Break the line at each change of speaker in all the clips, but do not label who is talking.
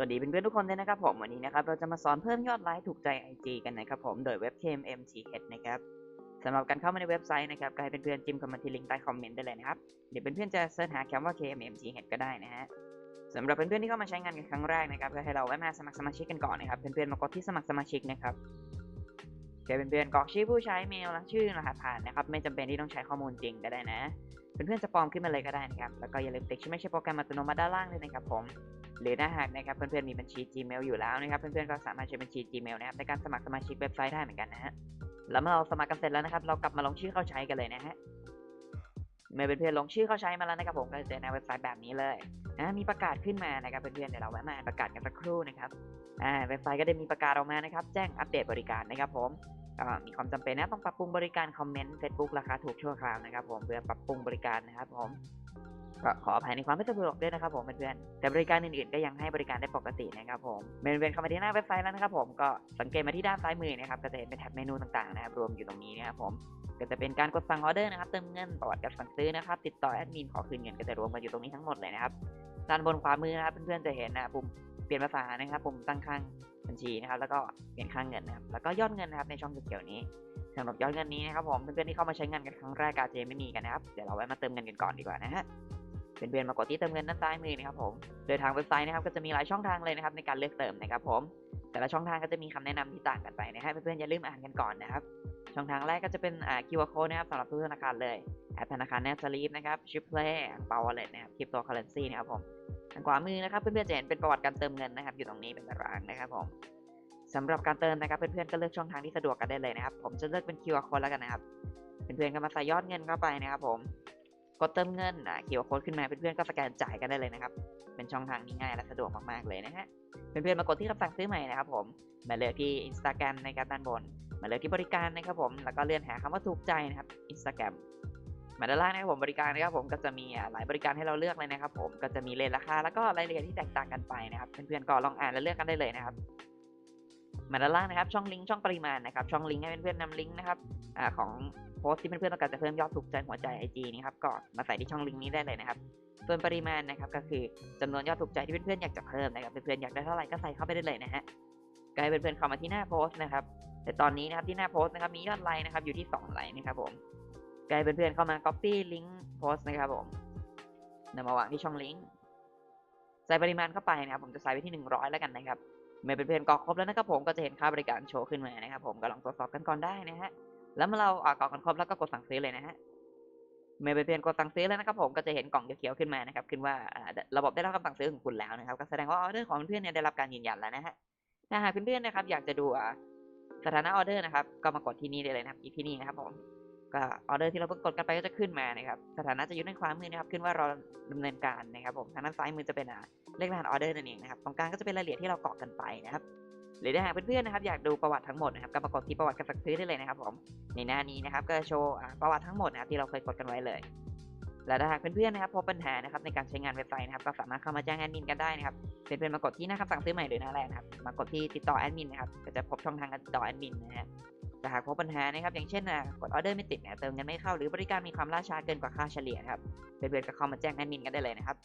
วัสดีเพื่อนๆทุกคนเลยนะครับผมวันนี้นะครับเราจะมาสอนเพิ่มยอดไลค์ถูกใจ IG กันนะครับผมโดยเว็บ KMMTH นะครับสำหรับการเข้ามาในเว็บไซต์นะครับก็ให้เพื่อนๆจิ้มเข้ามาที่ลิงก์ใต้คอมเมนต์ได้เลยนะครับเดี๋ยวเพื่อนๆจะเสิร์ชหาคำว่า KMMTH ก็ได้นะฮะสำหรับเพื่อนๆที่เข้ามาใช้งานกันครั้งแรกนะครับก็ให้เราแวะมาสมัครสมาชิกกันก่อนนะครับเพื่อนๆมากดที่สมัครสมาชิกนะครับโอเคเพื่อนๆกรอกชื่อผู้ใช้เมลและชื่อรหัสผ่านนะครับไม่จำเป็นที่ต้องใช้ข้อมูลจริงก็ได้นะ เพื่อนๆจะปลอมขึ้นมาเลยก็ได้นะครับแล้วก็อย่าลืมติ๊กชื่อไม่ใช่โปรแกรมอัตโนมัติด้านล่างเลยนะครับผมหรือถ้าหากนะครับเพื่อนๆมีบัญชี Gmail อยู่แล้วนะครับเพื่อนๆก็สามารถใช้บัญชี Gmail นะครับในการสมัครสมาชิกเว็บไซต์ได้เหมือนกันนะฮะแล้วเมื่อเราสมัครกันเสร็จแล้วนะครับ เรากลับมาลงชื่อเข้าใช้กันเลยนะฮะเมื่อเพื่อนๆลงชื่อเข้าใช้มาแล้วนะครับผมก็จะเจอในเว็บไซต์แบบนี้เลยนะมีประกาศขึ้นมานะครับเพื่อนๆเดี๋ยวเราแวะมาอ่านประกาศกันสักครู่นะครับอ่าเว็บไซต์ก็ได้มีประกาศออกมานะครับ แจ้งอัปเดตบริการนะครับผม มีความจำเป็นนะต้องปรับปรุงบริการคอมเมนต์ Facebook ราคาถูกชั่วคราวนะครับผมเพื่อปรับปรุงบริการนะครับผมก็ขออภัยในความไม่สะดวกด้วยนะครับผมเพื่อนๆแต่บริการอื่นๆก็ยังให้บริการได้ปกตินะครับผมเมนๆเข้ามาที่หน้าเว็บไซต์แล้วนะครับผมก็สังเกตมาที่ด้านซ้ายมือนะครับก็จะเห็นเป็นแท็บเมนูต่างๆนะครับรวมอยู่ตรงนี้นะครับผมก็จะเป็นการกดสั่งออเดอร์นะครับเติมเงินประวัติการสั่งซื้อนะครับติดต่อแอดมินขอคืนเงินก็จะรวมกันอยู่ตรงนี้ทั้งหมดเลยนะครับด้านบนขวามือนะครับเพื่อนๆจะเห็นนะปุ่มเปลี่ยนภาษานะครับปุ่มตั้งค่าง บัญชีนะครับแล้วก็เปลี่ยนค่างเงินนะครับแล้วก็ยอดเงินนะครับในช่องเขียวนี้สำหรับยอดเงินนี้นะครับผมเพื่อนๆที่เข้ามาใช้งานกันครั้งแรกอาจจะยังไม่มีกันนะครับเดี๋ยวเราไว้มาเติมเงินกันก่อนดีกว่านะฮะเป็นเพื่อนมากดที่เติมเงินด้านซ้ายมือนะครับผมโดยทางเว็บไซต์นะครับก็จะมีหลายช่องทางเลยนะครับในการเลือกเติมนะครับผมแต่ละช่องทางก็จะมีคำแนะนำที่ต่างกันไปนะฮะเพื่อนๆอย่าลืมอ่านกันก่อนนะครับช่องทางแรกก็จะเป็นอ่า QR code นะครับสำหรับทุกธนาคารเลยแอปธนาคารแนสลีฟนะครับชิปเพลย์เปาวอลเล็ตนะครับคริปโตเคอเรนซีนะครับผม ทางขวามือนะครับเพื่อนๆจะเห็นเป็นประวัติการเติมเงินนะครับ อยู่ตรงนี้เป็นตารางนะครับผมสำหรับการเติมนะครับเพื่อนๆก็เลือกช่องทางที่สะดวกกันได้เลยนะครับ ผมจะเลือกเป็น QR code แล้วกันนะครับเพื่อนๆก็มาใส่ยอดเงินเข้าไปนะครับผมกดเติมเงินอะเขียวโค้ดขึ้นมาเพื่อนๆก็สแกนจ่ายกันได้เลยนะครับเป็นช่องทางที่ง่ายและสะดวกมากๆเลยนะฮะเพื่อนๆมากดที่คำสั่งซื้อใหม่นะครับ ผมมาเลือกที่ Instagram นะครับด้านบนมาเลือกที่บริการนะครับผมแล้วก็เลื่อนหาคำว่าถูกใจนะครับ Instagram มาด้านล่างนะครับผมบริการนะครับผมก็จะมีอ่าหลายบริการให้เราเลือกเลยนะครับ ผมก็จะมีเลทราคาแล้วก็รายละเอียดที่แตกต่างกันไปนะครับเพื่อนๆก็ลองอ่านและเลือกกันได้เลยนะครับมาด้านล่างนะครับช่องลิงก์ช่องปริมาณนะครับช่องลิงก์ให้เพื่อนๆนำลิงก์นะครับอ่าของโพสต์ที่เพื่อนๆต้องการจะเพิ่มยอดถูกใจหัวใจ IG นี่ครับก็มาใส่ที่ช่องลิงก์นี้ได้เลยนะครับ ส่วนปริมาณนะครับก็คือจำนวนยอดถูกใจที่เพื่อนๆอยากจะเพิ่มนะครับเพื่อนๆอยากได้เท่าไหร่ก็ใส่เข้าไปได้เลยนะฮะก็ให้เพื่อนๆเข้ามาที่หน้าโพสต์นะครับแต่ตอนนี้นะครับที่หน้าโพสต์นะครับมียอดไลค์นะครับอยู่ที่2ไลค์นะครับผม ก็ให้เพื่อนๆเข้ามา copy ลิงก์โพสต์นะครับผมนำมาวางที่ช่องลิงก์ใส่ปริมาณเข้าไปนะครับ ผมจะใส่ไว้ที่ 100 แล้วกันนะครับ เมื่อเพื่อนๆกรอกครบแล้วนะครับผมก็จะเห็นค่าบริการโชว์ขึ้นมานะครับ ผมก็ลองตรวจสอบกันก่อนได้นะฮะแล้วเมื่อเราอ่ากรอกกันครบแล้วก็กดสั่งซื้อเลยนะฮะเมื่อเพื่อนๆกดสั่งซื้อแล้วนะครับผมก็จะเห็นกล่องเขียวๆขึ้นมานะครับ ขึ้นว่าอ่าระบบได้รับคำสั่งซื้อของคุณแล้วนะครับ ก็แสดงว่าออเดอร์ของเพื่อนเนี่ยได้รับการยืนยันแล้วนะฮะถ้าหากเพื่อนๆนะครับ อยากจะดูสถานะออเดอร์นะครับ ก็มากดที่นี่ได้เลยนะครับที่นี่นะครับผม ก็ออเดอร์ที่เราเพิ่งกดกันไปก็จะขึ้นมานะครับสถานะจะอยู่ด้านขวามือนะครับขึ้นว่ารอดำเนินการนะครับผมทางด้านซ้ายมือจะเป็นเลขรหัสออเดอร์นั่นเองนะครับตรงกลางก็จะเป็นรายละเอียดที่เรากรอกกันไปนะครับหรือถ้าหากเพื่อนๆนะครับอยากดูประวัติทั้งหมดนะครับก็มากดที่ประวัติการสั่งซื้อได้เลยนะครับผมในหน้านี้นะครับก็จะโชว์ประวัติทั้งหมดนะครับที่เราเคยกดกันไว้เลยและถ้าหากเพื่อนๆนะครับพบปัญหานะครับในการใช้งานเว็บไซต์นะครับก็สามารถเข้ามาแจ้งแอดมินกันได้นะครับเพื่อนๆมากดที่หน้าคำสั่งซื้อใหม่หรือหน้าแรกนะครับมากดที่ติดต่อแอดมินนะครับก็จะพบช่องทางการติดต่อแอดมินนะฮะ แต่หากพบปัญหานะครับ อย่างเช่นกดออเดอร์ไม่ติดเนี่ยเติมเงินไม่เข้าหรือบริการมีความล่าช้าเกินกว่าค่าเฉลี่ยครับเพื่อนๆก็เข้ามาแจ้งแอดมินกันได้เลยนะครับ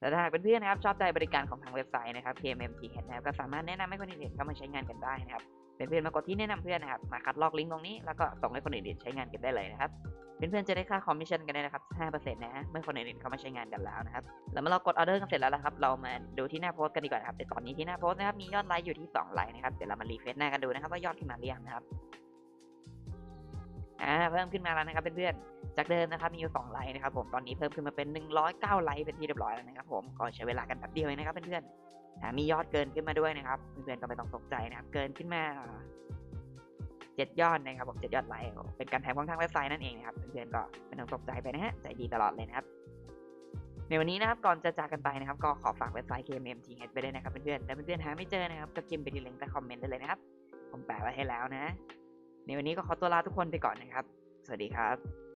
และถ้าหากเพื่อนๆนะครับชอบใจบริการของทางเว็บไซต์นะครับ KMMTH นะครับก็สามารถแนะนำให้คนอื่นๆเข้ามาใช้งานกันได้นะครับเพื่อนๆมากดที่แนะนำเพื่อนนะครับมาคัดลอกลิงก์ตรงนี้แล้วก็ส่งให้คนอื่นๆใช้งานกันได้เลยนะครับเพื่อนๆจะได้ค่าคอมมิชชั่นกันได้นะครับ5%นะฮะเมื่อคนอื่นๆเข้ามาใช้งานกันแล้วนะครับแล้วเมื่อเรากดออเดอร์กันเสร็จแล้วนะครับเรามาดูที่หน้าโพสต์กันดีกว่านะครับในตอนนี้ที่หน้าโพสต์นะครับมียอดไลค์อยู่ที่2ไลค์นะครับเดี๋ยวเรามารีเฟรชหน้ากันดูนะครับว่ายอดขึ้นมาหรือยังนะครับ อ่าเพิ่มขึ้นมาแล้วนะครับเพื่อนๆจากเดิมนะครับมีอยู่2ไลค์นะครับผมตอนนี้เพิ่มขึ้นมาเป็น 109ไลค์เป็นที่เรียบร้อยแล้วนะครับผมก็ใช้เวลากันแป๊บเดียวเองนะครับเพื่อนๆมียอดเกินขึ้นมาด้วยนะครับเพื่อนๆก็ไม่ต้องตกใจนะครับเกินขึ้นมาเจ็ดยอดนะครับผมเจ็ดยอดไลค์เป็นการแถมของทางเว็บไซต์นั่นเองนะครับเพื่อนๆก็ไม่ต้องตกใจไปนะฮะใจดีตลอดเลยนะครับในวันนี้นะครับก่อนจะจากกันไปนะครับ ก็ขอฝากเว็บไซต์ KMMTH ไปด้วยนะครับเพื่อนๆแต่เพื่อนๆหาไม่เจอนะครับก็พิมพ์ไปที่ลิงก์ใต้คอมเมนต์ได้เลยนะครับ ผมแปะไว้ให้แล้วนะ ในวันนี้ก็ขอตัวลาทุกคนไปก่อนนะครับ สวัสดีครับ